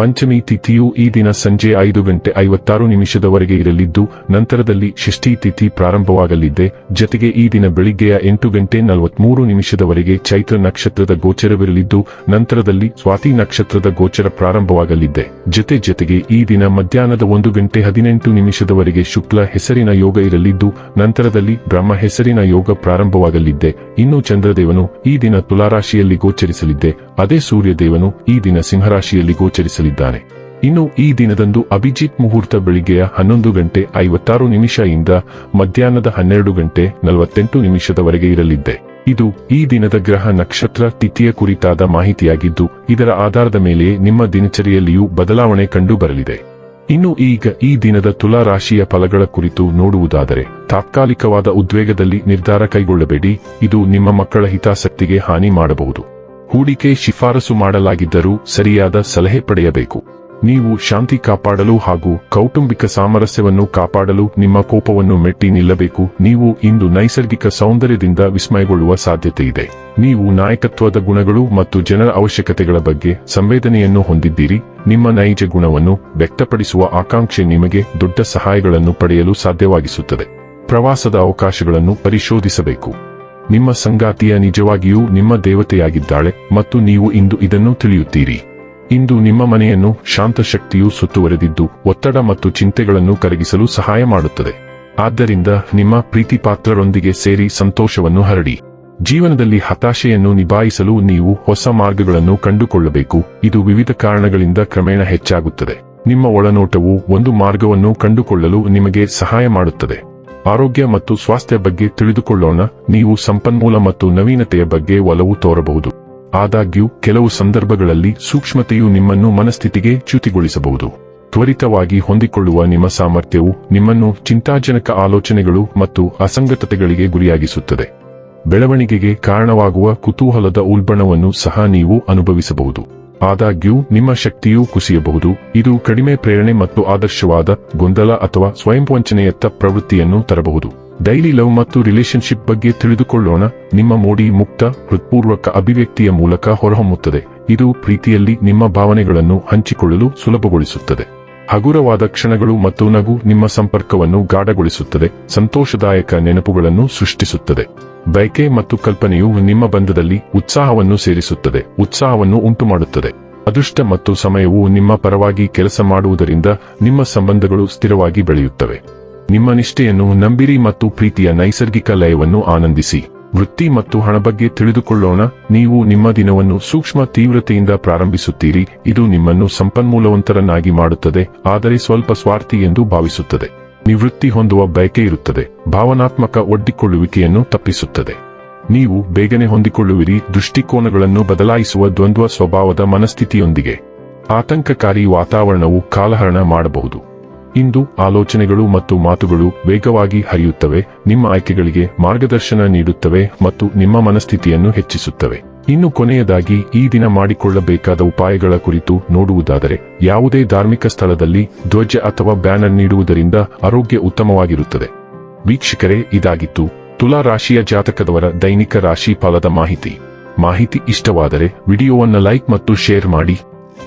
ಪಂಚಮಿ ತಿಥಿಯು ಈ ದಿನ ಸಂಜೆ ಐದು ಗಂಟೆ ಐವತ್ತಾರು ನಿಮಿಷದವರೆಗೆ ಇರಲಿದ್ದು, ನಂತರದಲ್ಲಿ ಷಷ್ಠಿ ತಿಥಿ ಪ್ರಾರಂಭವಾಗಲಿದೆ. ಜತೆಗೆ ಈ ದಿನ ಬೆಳಿಗ್ಗೆಯ ಎಂಟು ಗಂಟೆ ನಲವತ್ಮೂರು ನಿಮಿಷದವರೆಗೆ ಚೈತ್ರ ನಕ್ಷತ್ರದ ಗೋಚರವಿರಲಿದ್ದು, ನಂತರದಲ್ಲಿ ಸ್ವಾತಿ ನಕ್ಷತ್ರದ ಗೋಚರ ಪ್ರಾರಂಭವಾಗಲಿದೆ. ಜೊತೆ ಜೊತೆಗೆ ಈ ದಿನ ಮಧ್ಯಾಹ್ನದ ಒಂದು ಗಂಟೆ ಹದಿನೆಂಟು ನಿಮಿಷದವರೆಗೆ ಶುಕ್ಲ ಹೆಸರಿನ ಯೋಗ ಇರಲಿದ್ದು, ನಂತರದಲ್ಲಿ ಬ್ರಹ್ಮ ಹೆಸರಿನ ಯೋಗ ಪ್ರಾರಂಭವಾಗಲಿದೆ. ಇನ್ನು ಚಂದ್ರದೇವನು ಈ ದಿನ ತುಲಾರಾಶಿಯಲ್ಲಿ ಗೋಚರಿಸಲಿದ್ದೆ ಅದೇ ಸೂರ್ಯದೇವನು ಈ ದಿನ ಸಿಂಹರಾಶಿಯಲ್ಲಿ ಗೋಚರಿಸಲಿದ್ದಾನೆ ಇನ್ನು ಈ ದಿನದಂದು ಅಭಿಜಿತ್ ಮುಹೂರ್ತ ಬೆಳಿಗ್ಗೆಯ ಹನ್ನೊಂದು ಗಂಟೆ ಐವತ್ತಾರು ನಿಮಿಷ ಇಂದ ಮಧ್ಯಾಹ್ನದ ಹನ್ನೆರಡು ಗಂಟೆ ನಲವತ್ತೆಂಟು ನಿಮಿಷದವರೆಗೆ ಇರಲಿದೆ ಇದು ಈ ದಿನದ ಗ್ರಹ ನಕ್ಷತ್ರ ತಿಥಿಯ ಕುರಿತಾದ ಮಾಹಿತಿಯಾಗಿದ್ದು, ಇದರ ಆಧಾರದ ಮೇಲೆ ನಿಮ್ಮ ದಿನಚರಿಯಲ್ಲಿಯೂ ಬದಲಾವಣೆ ಕಂಡು ಬರಲಿದೆ ಇನ್ನು ಈಗ ಈ ದಿನದ ತುಲಾ ರಾಶಿಯ ಫಲಗಳ ಕುರಿತು ನೋಡುವುದಾದರೆ, ತಾತ್ಕಾಲಿಕವಾದ ಉದ್ವೇಗದಲ್ಲಿ ನಿರ್ಧಾರ ಕೈಗೊಳ್ಳಬೇಡಿ. ಇದು ನಿಮ್ಮ ಮಕ್ಕಳ ಹಿತಾಸಕ್ತಿಗೆ ಹಾನಿ ಮಾಡಬಹುದು. ಹೂಡಿಕೆ ಶಿಫಾರಸು ಮಾಡಲಾಗಿದ್ದರೂ ಸರಿಯಾದ ಸಲಹೆ ಪಡೆಯಬೇಕು. ನೀವು ಶಾಂತಿ ಕಾಪಾಡಲು ಹಾಗೂ ಕೌಟುಂಬಿಕ ಸಾಮರಸ್ಯವನ್ನು ಕಾಪಾಡಲು ನಿಮ್ಮ ಕೋಪವನ್ನು ಮೆಟ್ಟಿ ನಿಲ್ಲಬೇಕು. ನೀವು ಇಂದು ನೈಸರ್ಗಿಕ ಸೌಂದರ್ಯದಿಂದ ವಿಸ್ಮಯಗೊಳ್ಳುವ ಸಾಧ್ಯತೆ ಇದೆ. ನೀವು ನಾಯಕತ್ವದ ಗುಣಗಳು ಮತ್ತು ಜನರ ಅವಶ್ಯಕತೆಗಳ ಬಗ್ಗೆ ಸಂವೇದನೆಯನ್ನು ಹೊಂದಿದ್ದೀರಿ. ನಿಮ್ಮ ನೈಜ ಗುಣವನ್ನು ವ್ಯಕ್ತಪಡಿಸುವ ಆಕಾಂಕ್ಷೆ ನಿಮಗೆ ದೊಡ್ಡ ಸಹಾಯಗಳನ್ನು ಪಡೆಯಲು ಸಾಧ್ಯವಾಗಿಸುತ್ತದೆ. ಪ್ರವಾಸದ ಅವಕಾಶಗಳನ್ನು ಪರಿಶೋಧಿಸಬೇಕು. ನಿಮ್ಮ ಸಂಗಾತಿಯ ನಿಜವಾಗಿಯೂ ನಿಮ್ಮ ದೇವತೆಯಾಗಿದ್ದಾಳೆ ಮತ್ತು ನೀವು ಇಂದು ಇದನ್ನು ತಿಳಿಯುತ್ತೀರಿ. ಇಂದು ನಿಮ್ಮ ಮನೆಯನ್ನು ಶಾಂತ ಶಕ್ತಿಯು ಸುತ್ತುವರೆದಿದ್ದು ಒತ್ತಡ ಮತ್ತು ಚಿಂತೆಗಳನ್ನು ಕರಗಿಸಲು ಸಹಾಯ ಮಾಡುತ್ತದೆ. ಆದ್ದರಿಂದ ನಿಮ್ಮ ಪ್ರೀತಿಪಾತ್ರರೊಂದಿಗೆ ಸೇರಿ ಸಂತೋಷವನ್ನು ಹರಡಿ. ಜೀವನದಲ್ಲಿ ಹತಾಶೆಯನ್ನು ನಿಭಾಯಿಸಲು ನೀವು ಹೊಸ ಮಾರ್ಗಗಳನ್ನು ಕಂಡುಕೊಳ್ಳಬೇಕು. ಇದು ವಿವಿಧ ಕಾರಣಗಳಿಂದ ಕ್ರಮೇಣ ಹೆಚ್ಚಾಗುತ್ತದೆ. ನಿಮ್ಮ ಒಳನೋಟವು ಒಂದು ಮಾರ್ಗವನ್ನು ಕಂಡುಕೊಳ್ಳಲು ನಿಮಗೆ ಸಹಾಯ ಮಾಡುತ್ತದೆ. ಆರೋಗ್ಯ ಮತ್ತು ಸ್ವಾಸ್ಥ್ಯ ಬಗ್ಗೆ ತಿಳಿದುಕೊಳ್ಳೋಣ, ನೀವು ಸಂಪನ್ಮೂಲ ಮತ್ತು ನವೀನತೆಯ ಬಗ್ಗೆ ಒಲವು ತೋರಬಹುದು. ಆದಾಗ್ಯೂ, ಕೆಲವು ಸಂದರ್ಭಗಳಲ್ಲಿ ಸೂಕ್ಷ್ಮತೆಯು ನಿಮ್ಮನ್ನು ಮನಸ್ಥಿತಿಗೆ ಚ್ಯುತಿಗೊಳಿಸಬಹುದು. ತ್ವರಿತವಾಗಿ ಹೊಂದಿಕೊಳ್ಳುವ ನಿಮ್ಮ ಸಾಮರ್ಥ್ಯವು ನಿಮ್ಮನ್ನು ಚಿಂತಾಜನಕ ಆಲೋಚನೆಗಳು ಮತ್ತು ಅಸಂಗತತೆಗಳಿಗೆ ಗುರಿಯಾಗಿಸುತ್ತದೆ. ಬೆಳವಣಿಗೆಗೆ ಕಾರಣವಾಗುವ ಕುತೂಹಲದ ಉಲ್ಬಣವನ್ನು ಸಹ ನೀವು ಅನುಭವಿಸಬಹುದು. ಆದಾಗ್ಯೂ, ನಿಮ್ಮ ಶಕ್ತಿಯೂ ಕುಸಿಯಬಹುದು. ಇದು ಕಡಿಮೆ ಪ್ರೇರಣೆ ಮತ್ತು ಆದರ್ಶವಾದ ಗೊಂದಲ ಅಥವಾ ಸ್ವಯಂ ವಂಚನೆಯತ್ತ ಪ್ರವೃತ್ತಿಯನ್ನು ತರಬಹುದು. ಡೈಲಿ ಲವ್ ಮತ್ತು ರಿಲೇಶನ್ಶಿಪ್ ಬಗ್ಗೆ ತಿಳಿದುಕೊಳ್ಳೋಣ. ನಿಮ್ಮ ಮೋಡಿ ಮುಕ್ತ, ಹೃತ್ಪೂರ್ವಕ ಅಭಿವ್ಯಕ್ತಿಯ ಮೂಲಕ ಹೊರಹೊಮ್ಮುತ್ತದೆ. ಇದು ಪ್ರೀತಿಯಲ್ಲಿ ನಿಮ್ಮ ಭಾವನೆಗಳನ್ನು ಹಂಚಿಕೊಳ್ಳಲು ಸುಲಭಗೊಳಿಸುತ್ತದೆ. ಹಗುರವಾದ ಕ್ಷಣಗಳು ಮತ್ತು ನಗು ನಿಮ್ಮ ಸಂಪರ್ಕವನ್ನು ಗಾಢಗೊಳಿಸುತ್ತದೆ. ಸಂತೋಷದಾಯಕ ನೆನಪುಗಳನ್ನು ಸೃಷ್ಟಿಸುತ್ತದೆ. ಬಯಕೆ ಮತ್ತು ಕಲ್ಪನೆಯು ನಿಮ್ಮ ಬಂಧದಲ್ಲಿ ಉತ್ಸಾಹವನ್ನು ಸೇರಿಸುತ್ತದೆ, ಉತ್ಸಾಹವನ್ನು ಉಂಟುಮಾಡುತ್ತದೆ. ಅದೃಷ್ಟ ಮತ್ತು ಸಮಯವು ನಿಮ್ಮ ಪರವಾಗಿ ಕೆಲಸ ಮಾಡುವುದರಿಂದ ನಿಮ್ಮ ಸಂಬಂಧಗಳು ಸ್ಥಿರವಾಗಿ ಬೆಳೆಯುತ್ತವೆ. ನಿಮ್ಮ ನಿಷ್ಠೆಯನ್ನು ನಂಬಿರಿ ಮತ್ತು ಪ್ರೀತಿಯ ನೈಸರ್ಗಿಕ ಲಯವನ್ನು ಆನಂದಿಸಿ. ವೃತ್ತಿ ಮತ್ತು ಹಣ ಬಗ್ಗೆ ತಿಳಿದುಕೊಳ್ಳೋಣ, ನೀವು ನಿಮ್ಮ ದಿನವನ್ನು ಸೂಕ್ಷ್ಮ ತೀವ್ರತೆಯಿಂದ ಪ್ರಾರಂಭಿಸುತ್ತೀರಿ, ಇದು ನಿಮ್ಮನ್ನು ಸಂಪನ್ಮೂಲವಂತರನ್ನಾಗಿ ಮಾಡುತ್ತದೆ, ಆದರೆ ಸ್ವಲ್ಪ ಸ್ವಾರ್ಥಿ ಎಂದು ಭಾವಿಸುತ್ತದೆ. ನಿವೃತ್ತಿ ಹೊಂದುವ ಬಯಕೆ ಇರುತ್ತದೆ. ಭಾವನಾತ್ಮಕ ಒಡ್ಡಿಕೊಳ್ಳುವಿಕೆಯನ್ನು ತಪ್ಪಿಸುತ್ತದೆ. ನೀವು ಬೇಗನೆ ಹೊಂದಿಕೊಳ್ಳುವಿರಿ. ದೃಷ್ಟಿಕೋನಗಳನ್ನು ಬದಲಾಯಿಸುವ ದ್ವಂದ್ವ ಸ್ವಭಾವದ ಮನಸ್ಥಿತಿಯೊಂದಿಗೆ. ಆತಂಕಕಾರಿ ವಾತಾವರಣವು ಕಾಲಹರಣ ಮಾಡಬಹುದು. ಇಂದು ಆಲೋಚನೆಗಳು ಮತ್ತು ಮಾತುಗಳು ವೇಗವಾಗಿ ಹರಿಯುತ್ತವೆ, ನಿಮ್ಮ ಆಯ್ಕೆಗಳಿಗೆ ಮಾರ್ಗದರ್ಶನ ನೀಡುತ್ತವೆ ಮತ್ತು ನಿಮ್ಮ ಮನಸ್ಥಿತಿಯನ್ನು ಹೆಚ್ಚಿಸುತ್ತವೆ. ಇನ್ನು ಕೊನೆಯದಾಗಿ, ಈ ದಿನ ಮಾಡಿಕೊಳ್ಳಬೇಕಾದ ಉಪಾಯಗಳ ಕುರಿತು ನೋಡುವುದಾದರೆ, ಯಾವುದೇ ಧಾರ್ಮಿಕ ಸ್ಥಳದಲ್ಲಿ ಧ್ವಜ ಅಥವಾ ಬ್ಯಾನರ್ ನೀಡುವುದರಿಂದ ಆರೋಗ್ಯ ಉತ್ತಮವಾಗಿರುತ್ತದೆ. ವೀಕ್ಷಕರೇ, ಇದಾಗಿತ್ತು ತುಲಾ ರಾಶಿಯ ಜಾತಕದವರ ದೈನಿಕ ರಾಶಿ ಫಲದ ಮಾಹಿತಿ. ಮಾಹಿತಿ ಇಷ್ಟವಾದರೆ, ವಿಡಿಯೋವನ್ನು ಲೈಕ್ ಮತ್ತು ಶೇರ್ ಮಾಡಿ.